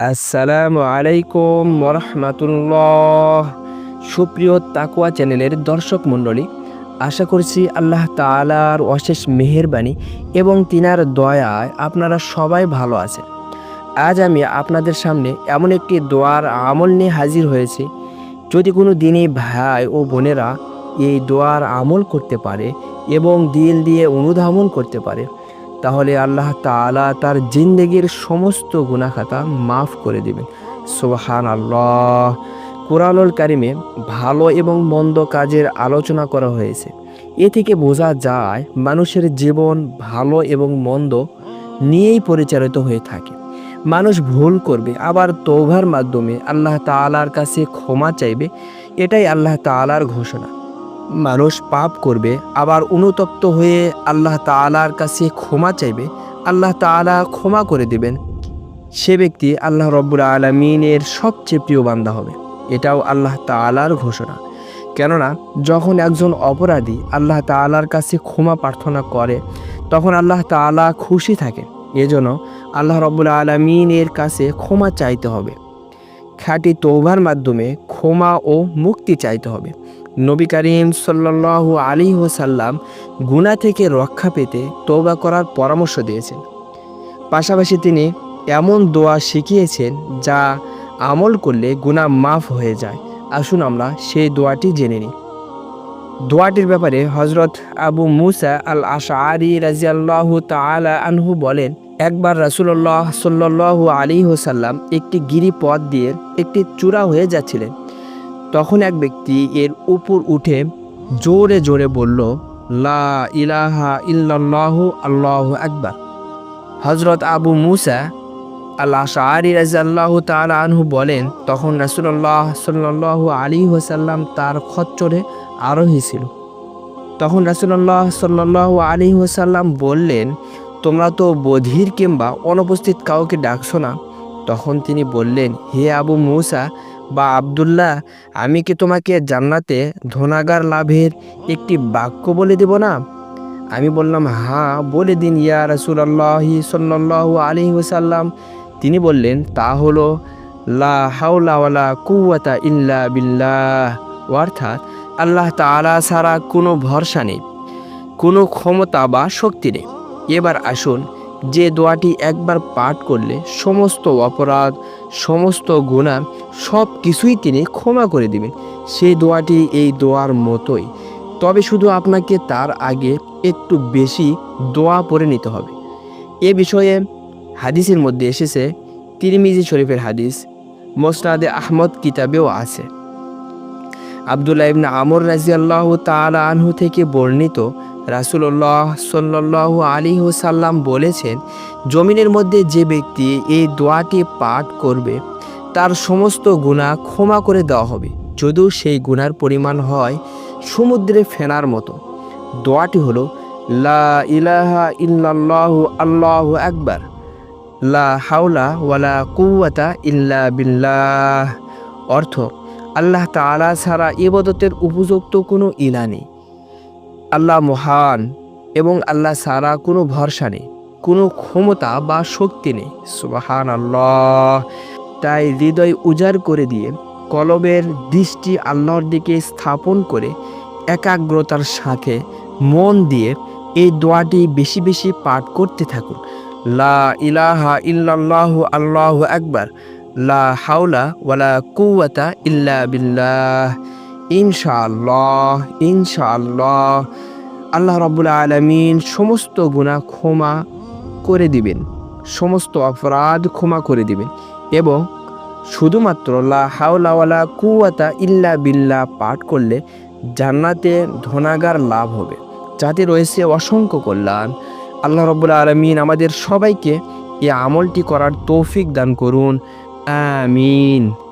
আসসালামু আলাইকুম রহমাতুল্লাহ সুপ্রিয় তাকুয়া চ্যানেলের দর্শক মণ্ডলী, আশা করছি আল্লাহ তালার অশেষ মেহেরবানি এবং তিনার দয়ায় আপনারা সবাই ভালো আছেন। আজ আমি আপনাদের সামনে এমন একটি দোয়ার আমল নিয়ে হাজির হয়েছি। যদি কোনো দিনই ভাই ও বোনেরা এই দোয়ার আমল করতে পারে এবং দিল দিয়ে অনুধাবন করতে পারে তাহলে আল্লাহ তাআলা তার জিন্দগির সমস্ত গুনাখাতা মাফ করে দিবেন। সোহান আল্লাহ কোরআনুল কারিমে ভালো এবং মন্দ কাজের আলোচনা করা হয়েছে। এ থেকে বোঝা যায়, মানুষের জীবন ভালো এবং মন্দ নিয়েই পরিচালিত হয়ে থাকে। মানুষ ভুল করবে, আবার তৌভার মাধ্যমে আল্লাহ তাআলার কাছে ক্ষমা চাইবে, এটাই আল্লাহ তাআলার ঘোষণা। মানুষ পাপ করবে, আবার অনুতপ্ত হয়ে আল্লাহ তাআলার কাছে ক্ষমা চাইবে, আল্লাহ তাআলা ক্ষমা করে দেবেন। সে ব্যক্তি আল্লাহ রব্বুল আলমিনের সবচেয়ে প্রিয় বান্দা হবে। এটাও আল্লাহ তাআলার ঘোষণা। কেননা, যখন একজন অপরাধী আল্লাহ তাআলার কাছে ক্ষমা প্রার্থনা করে, তখন আল্লাহ তাআলা খুশি থাকেন। এজন্য আল্লাহ রব্বুল আলমিনের কাছে ক্ষমা চাইতে হবে। খাঁটি তৌবার মাধ্যমে ক্ষমা ও মুক্তি চাইতে হবে। নবী করিম সাল্লাল্লাহু আলী ওসাল্লাম গুণা থেকে রক্ষা পেতে তৌবা করার পরামর্শ দিয়েছেন। পাশাপাশি তিনি এমন দোয়া শিখিয়েছেন যা আমল করলে গুণা মাফ হয়ে যায়। আসুন আমরা সেই দোয়াটি জেনে নিই। দোয়াটির ব্যাপারে হজরত আবু মুসা আল আশারি রাজিয়াল্লাহু তাআলা আনহু বলেন, একবার রাসূলুল্লাহ সাল্লাল্লাহু আলী ওসাল্লাম একটি গিরিপথ দিয়ে একটি চূড়া হয়ে যাচ্ছিলেন। তখন এক ব্যক্তি এর উপর উঠে জোরে জোরে বলল, লা ইলাহা ইল্লাল্লাহু আল্লাহু আকবার। হজরত আবু মুসা আল্লাহ শাহরি রাজাল্লাহ তাল আনহু বলেন, তখন রাসুল্লাহ সাল্লাহ আলী ওসাল্লাম তার খচ্চরে আরোহী ছিল। তখন রাসুল্লাহ সাল্লাহ আলী ওসাল্লাম বললেন, তোমরা তো বধির কিংবা অনুপস্থিত কাউকে ডাকছো না। তখন তিনি বললেন, হে আবু মুসা বা আবদুল্লাহ, আমি কি তোমাকে জান্নাতে ধনাগার লাভের একটি বাক্য বলে দেব না? আমি বললাম হ্যাঁ বলে দিন, ইয়া রাসুলাল্লাহি সাল্লাহ আলী ওসাল্লাম তিনি বললেন, তা হলো, লা হাওলা ওয়ালা কুয়াতা ইল্লা বিল্লাহ অর্থাৎ, আল্লাহ তাআলা ছাড়া কোনো ভরসা নেই, কোনো ক্ষমতা বা শক্তি নেই। এবার আসুন, যে দোয়াটি একবার পাঠ করলে সমস্ত অপরাধ সমস্ত গুণা সব কিছুই তিনি ক্ষমা করে দিবেন। সেই দোয়াটি এই দোয়ার মতোই। তবে শুধু আপনাকে তার আগে একটু বেশি দোয়া পড়ে নিতে হবে। এ বিষয়ে হাদিসের মধ্যে এসেছে, তিরমিজি শরীফের হাদিস, মোসনাদে আহমদ কিতাবেও আছে। আবদুল্লাহ ইবনা আমর রাজিয়াল্লাহ তালা আনহু থেকে বর্ণিত রাসুল্লাহ সাল্লাহ আলী সাল্লাম বলেছেন, জমিনের মধ্যে যে ব্যক্তি এই দোয়াটি পাঠ করবে, তার সমস্ত গুণা ক্ষমা করে দেওয়া হবে। যদিও সেই গুণার পরিমাণ হয় সমুদ্রে ফেনার মতো। দোয়াটি হলো, লা ইলাহা ইল্লাল্লাহু আল্লাহু আকবার। লা হাওলা ওয়ালা কুওয়াতা ইল্লা বিল্লাহ। অর্থ, আল্লাহ তাআলা ছাড়া ইবাদতের উপযুক্ত কোনো ইলা নেই। আল্লাহ মহান এবং আল্লাহ সারা কোনো ভরসা নেই, কোনো ক্ষমতা বা শক্তি নেই। সুবাহান আল্লাহ তাই হৃদয় উজাড় করে দিয়ে কলবের দৃষ্টি আল্লাহর দিকে স্থাপন করে একাগ্রতার সাথে মন দিয়ে এই দোয়াটি বেশি বেশি পাঠ করতে থাকুন। লা ইলাহা ইল্লাল্লাহ আল্লাহ আকবার। লা হাওলা ওয়ালা কুওয়াতা ইল্লা বিল্লাহ। ইনশাআল্লাহ ইনশাআল্লাহ। আল্লাহ রাব্বুল আলামিন সমস্ত গুনাহ ক্ষমা করে দিবেন। সমস্ত অপরাধ ক্ষমা করে দিবেন। এবং শুধুমাত্র লা হাওলা ওয়ালা কুওয়াতা ইল্লা বিল্লা পাঠ করলে জান্নাতে ধনাগার লাভ হবে। যাতে রয়েছে অসংখ্য কল্যাণ। আল্লাহ রব্বুল আলমিন আমাদের সবাইকে এই আমলটি করার তৌফিক দান করুন। আমিন।